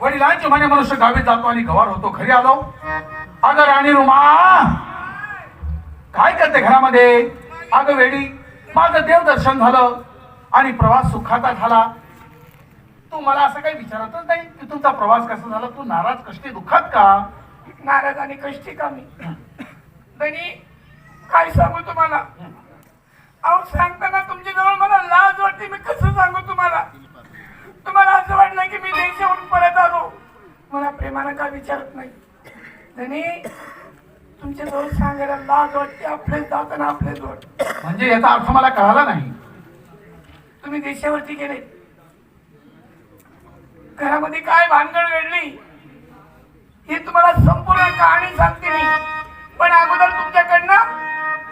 वडिलांचे म्हणे मनुष्य गावी जातो आणि गवार होतो. घरी आलो. अगं राणी रुमा काय करते घरामध्ये? अगं वेडी माझं देवदर्शन झालं आणि प्रवास सुखाचा झाला. तू मला असं काही विचारतच नाही की तुमचा प्रवास कसा झाला? तू नाराज कष्टी दुःखात का? नाराज आणि कष्टी का मी? काय सांगू तुम्हाला? अहो सांगताना तुमच्या जवळ मला लाज वाटते मी कसं सांगू तुम्हाला? तुम्हाला असं वाटलं की मी देशावरून परत आलो? मला प्रेमानं काय विचारत नाही. धनी तुमच्या जवळ सांगायला लाज वाटते आपलेच जाताना आपलेच वाटते म्हणजे याचा अर्थ मला कळाला नाही. तुम्ही देशावरती गेले. घरामध्ये काय भानगड घडली ही तुम्हाला संपूर्ण कहाणी सांगते मी. पण अगोदर तुमच्याकडनं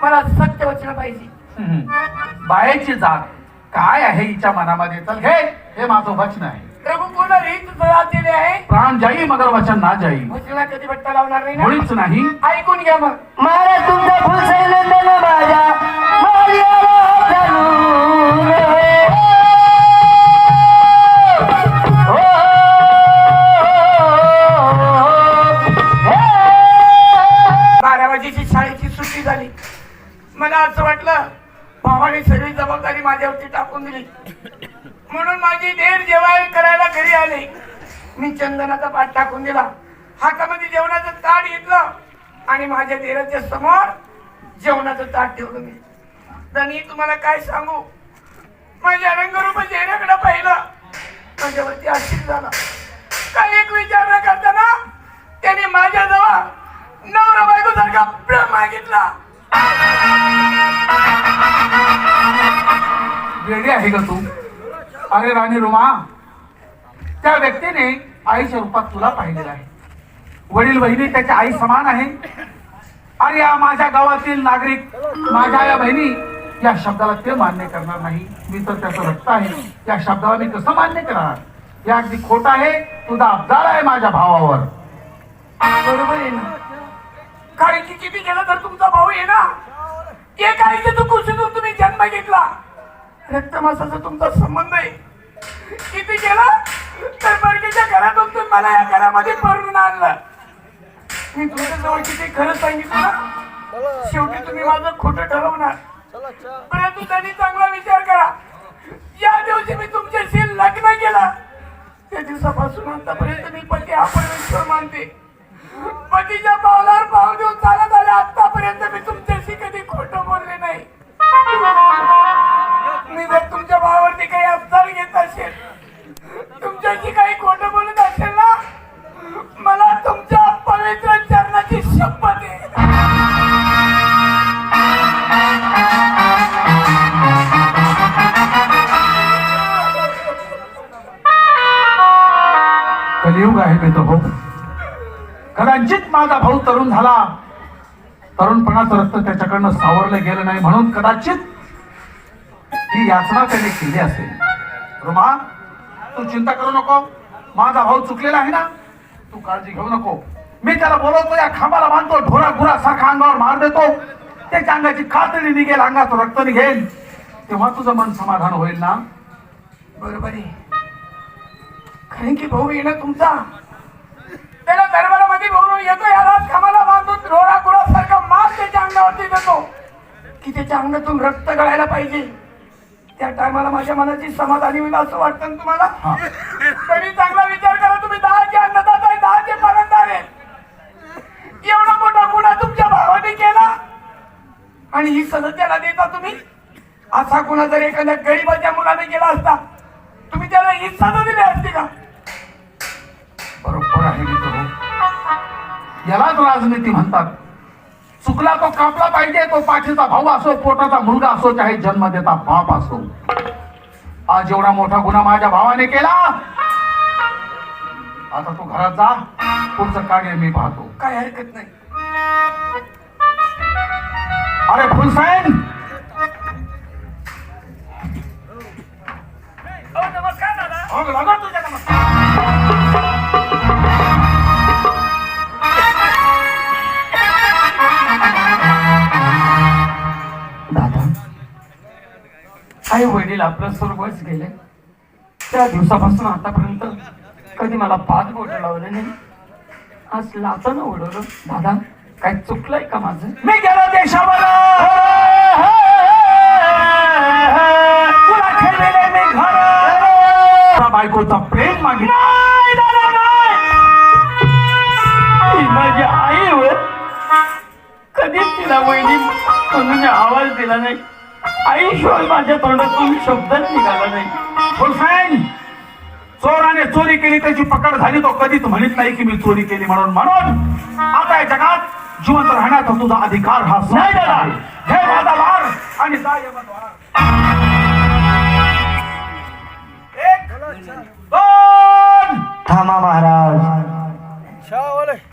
मला सत्य वाचलं पाहिजे. बायेची जात काय आहे हिच्या मनामध्ये? चल घे. हे माझं वचन आहे. प्रभू पूर्ण रीत सजा दिली आहे. प्राण जाई मगर वचन ना जाई. वचनाला कधी भट्टा लावणार नाही ना? मुळीच नाही. ऐकून घ्या मग. महाराज तुमचा फुलसैन नंदन माझ्या. मी चंदनाचा पाठ टाकून दिला. हातामध्ये जेवणाचं ताट घेतलं आणि माझ्या देराच्या समोर जेवणाचं ताट ठेवलं मी. धनी तुम्हाला काय सांगू? माझ्या रंगरूप चेहऱ्याकडे पाहिलं. माझ्यावरती आश्चर्य झाला. काय एक विचार न करताना त्याने माझ्याजवळ नवरा बायको सारखा प्रेम मागितला. वेगळी आहे का तू? अरे राणी रुमा त्या व्यक्तीने आईच्या रूपात तुला पाहिलेलं आहे. वडील बहिणी त्याच्या आई समान आहे. आणि या माझ्या गावातील नागरिक माझ्या या बहिणी या शब्दाला ते मान्य करणार नाही. मी तर त्याचं रक्त आहे. या शब्दाला मी कसं मान्य करणार? या अगदी खोट आहे. तुझा अब्दार आहे माझ्या भावावर. बरोबर आहे ना? कारण की किती केलं तर तुमचा भाऊ आहे ना? एक की तू कुशीतून तुम्ही जन्म घेतला. रक्त मासाचा तुमचा संबंध आहे. किती गेला? तर घरातून तुम्ही मला या घरामध्ये पळून आणलं. मी तुमच्या जवळ किती खरं सांगितलं? शेवटी तुम्ही माझं खोटं ठरवणार. परंतु त्यांनी चांगला विचार करा. या दिवशी मी तुमच्याशी लग्न केलं. त्या दिवसापासून आतापर्यंत कलियुग आहे मी तो भाऊ. कदाचित माझा भाऊ तरुण झाला. तरुणपणाचं रक्त त्याच्याकडनं सावरलं गेलं नाही म्हणून कदाचित ही याचना त्याने केली असेल. रुमा तू चिंता करू नको. माझा भाऊ चुकलेला आहे ना तू काळजी घेऊ नको. मी त्याला बोलवतो या खांबाला बांधतो ढोरा गुरा सारखा अंगावर मार देतो. त्याच्या अंगाची कातडी निघेल अंगात रक्त निघेल. तेव्हा तुझं मन समाधान होईल ना? बरोबर आहे. कारण की भाऊ ना तुमचा. त्याला दरबारामध्ये भाऊ येतो याला खामाला बांधून रोडा कुडा सारखा मार त्याच्या अंगावरती देतो. की त्याच्या अंगातून रक्त गळायला पाहिजे. त्या टायमाला माझ्या मनाची समाधानी होईल असं वाटतं तुम्हाला? तरी चांगला विचार करा तुम्ही दहाचे अन्नदाता आहे दहाचे पालनदार आहे एवढा मोठा गुन्हा तुमच्या भावाने केला सदस्याला त्याला देता तुम्ही असा गुन्हा जर एखाद्या गरीबाच्या मुलाने केला असता तुम्ही त्याला ही सजा दिली असती का? बरोबर आहे मित्र. यालाच राजनीती म्हणतात. चुकला तो कापला पाहिजे तो पाठीचा भाऊ असो पोटाचा मुलगा असो चाहे जन्म देता बाप असो. आज एवढा मोठा गुन्हा माझ्या भावाने केला. आता तू घरात जा पुढचं कार्य मी पाहतो. काय हरकत नाही. अरे नमस्कार दादा. हो, आई वडील आपलं स्वर्गवास गेले. त्या दिवसापासून आतापर्यंत कधी मला पाच बोट लावलं नाही. आज लाचानं उडवलं दादा काय चुकलंय का माझं? मी गेलो देशावर. तुला ठेवले मी घर. तुला बायकोचा प्रेम मागितला. ती माझी आई होय. कधीच तिला वहिनी म्हणून आवाज दिला नाही. आईशिवाय माझ्या तोंडातून शब्दच निघाला नाही. हुसेन चोराने चोरी केली त्याची पकड झाली तो कधीच म्हणत नाही की मी चोरी केली म्हणून. म्हणून आता या जगात जिवंत राहण्याचा तुझा अधिकार हा. हे माझा वार आणि थांबा महाराज.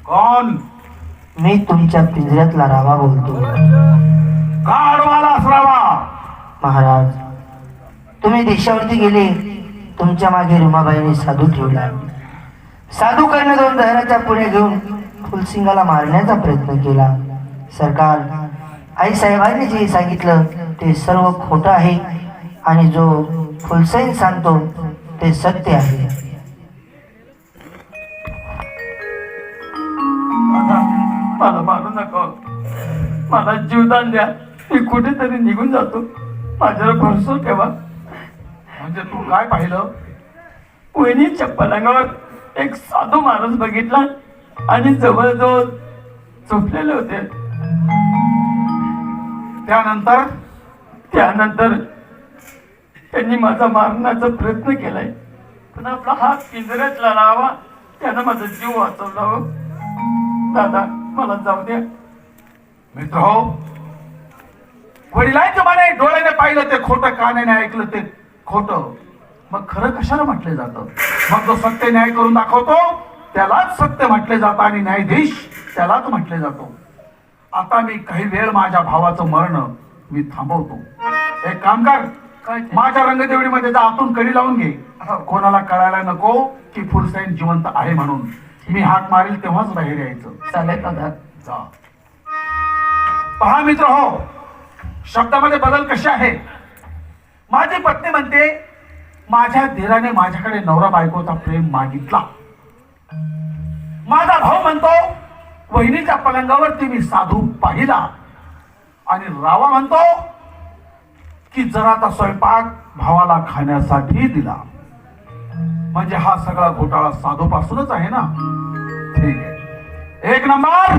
कोण? मी तुमच्या पिंजऱ्यातला रावा बोलतो. असरावा महाराज तुम्ही देशावरती गेले तुमच्या मागे रुमाबाईने साधू ठेवला. साधू कडनं दोन दहराच्या पुढे घेऊन फुलसिंगाला मारण्याचा प्रयत्न केला. सरकार आई साहेबांनी जे सांगितलं ते सर्व खोटं आहे आणि जो फुलसैन सांगतो ते सत्य आहे. मला मारू नका. मला जीवदान द्या. मी कुठेतरी निघून जातो. माझ्यावर भरसो ठेवा. म्हणजे तू काय पाहिलं? वहिनीच्या पलंगावर एक साधू माणूस बघितला आणि जवळजवळ झोपलेले होते. त्यानंतर त्यानंतर त्यांनी माझा मारण्याचा प्रयत्न केलाय. पण आपला हात पिंजऱ्यातला लावा त्यानं माझा जीव वाचवला हो. दादा मला जाऊ द्या. मित्र हो वडिलांच्या मला डोळ्याने पाहिलं ते खोटं कानाने ऐकलं ते खोटं. मग खरं कशाला म्हटलं जातं? मग तो सत्य न्याय करून दाखवतो त्यालाच सत्य म्हटले जातं आणि न्यायाधीश त्यालाच म्हटले जातो. आता मी काही वेळ माझ्या भावाचं मरण मी थांबवतो. एक काम कर? माझ्या रंगदेवडीमध्ये जा आतून कडी लावून घे. हो. कोणाला कळायला नको की फुलसाईन जिवंत आहे म्हणून. मी हाक मारेल तेव्हाच बाहेर यायचं. चालेल दादा. जा. पहा मित्र हो शब्दामध्ये बदल कसे आहे? माझी पत्नी म्हणते माझ्या धीराने माझ्याकडे नवरा बायकोचा प्रेम मागितला. माझा भाऊ म्हणतो वहिनीच्या पलंगावरती मी साधू पाहिला. आणि रावा म्हणतो की जराचा स्वयंपाक भावाला खाण्यासाठी दिला. म्हणजे हा सगळा घोटाळा साधू पासूनच आहे ना? ठीक आहे. एक नंबर!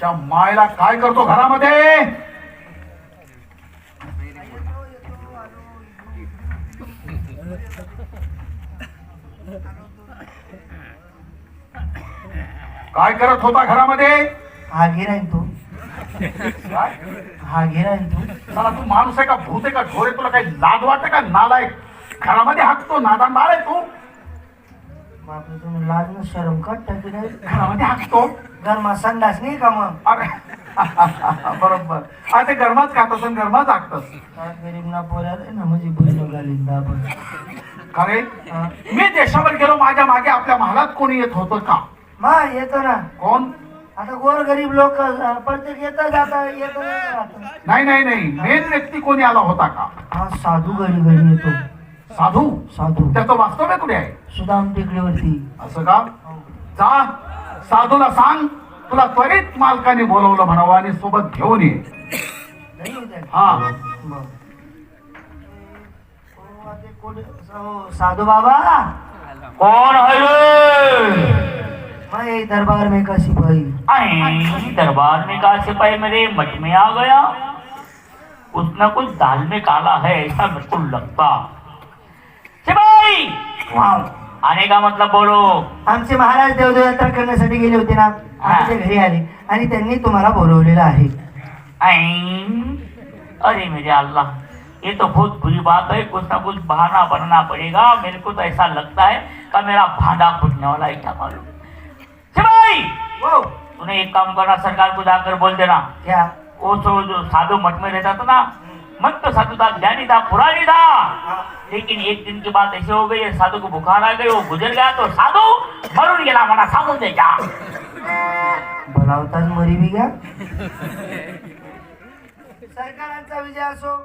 त्या मायला काय करतो घरामध्ये? काय करत होता घरामध्ये? हा आहे तू काय? हा तू साला तू माणूस आहे का भूत आहे का घोर आहे तुला काही लाज वाटते का? नालायक घरामध्ये हाकतो नादान बाळ आहे तू. बापरे तुम्ही लाज न शरम का टाकी नाही. घरामध्ये हाकतो. घरमा संडास नाही का मग? अरे बरोबर. अरे ते गरमाच खात असेल गरमाच हाकतस. काय गरीब ना पोऱ्याला ना म्हणजे बहिण घालीन हा. मी देशावर गेलो माझ्या मागे आपल्या महालात कोणी येत होतं का? मा येतो ना. कोण? आता गोर गरीब लोक प्रत्येक येता जाता येतो नाही नाही नाही. मेन व्यक्ती कोणी आला होता का? हा साधू घरी घरी येतो. साधू? साधू. त्याचं वास्तव्य कुठे आहे? सुदाम टेकडीवरती. असं का? जा साधूला सांग. तुला त्वरित मालकाने बोलवलं म्हणावं आणि सोबत घेऊन ये. हा. साधू बाबा? कौन है दरबार में का सिपाही दरबार में का सिपाही मेरे मठ में आ गया। कुछ न कुछ दाल में काला है ऐसा मेरे को लगता सिपाही. आने का मतलब बोलो। आमचे महाराज देवदेव यात्रा करण्यासाठी गेले होते ना आमच्या घरी आले. आणि त्यांनी तुम्हाला बोलवलेलं आहे. आई, अरे मेरे अल्लाह ये तो बहुत बुरी बात है कुछ ना कुछ बहाना बनाना पड़ेगा। मेरे को तो ऐसा लगता है कि मेरा भांडा फूटने वाला है क्या मालूम। वाव. तूने एक काम करना सरकार को जाकर बोल देना। क्या? वो तो जो साधु मठ में रहता था ना मत तो साधु था ज्ञानी था पुरानी था। लेकिन एक दिन की बात ऐसे हो गई साधू को बुखार आ गई वो गुजर गया तो साधू मरून गेला म्हणा सांगून दे क्या बोलावताच मरी बी घ्या सरकारांचा विजय असो।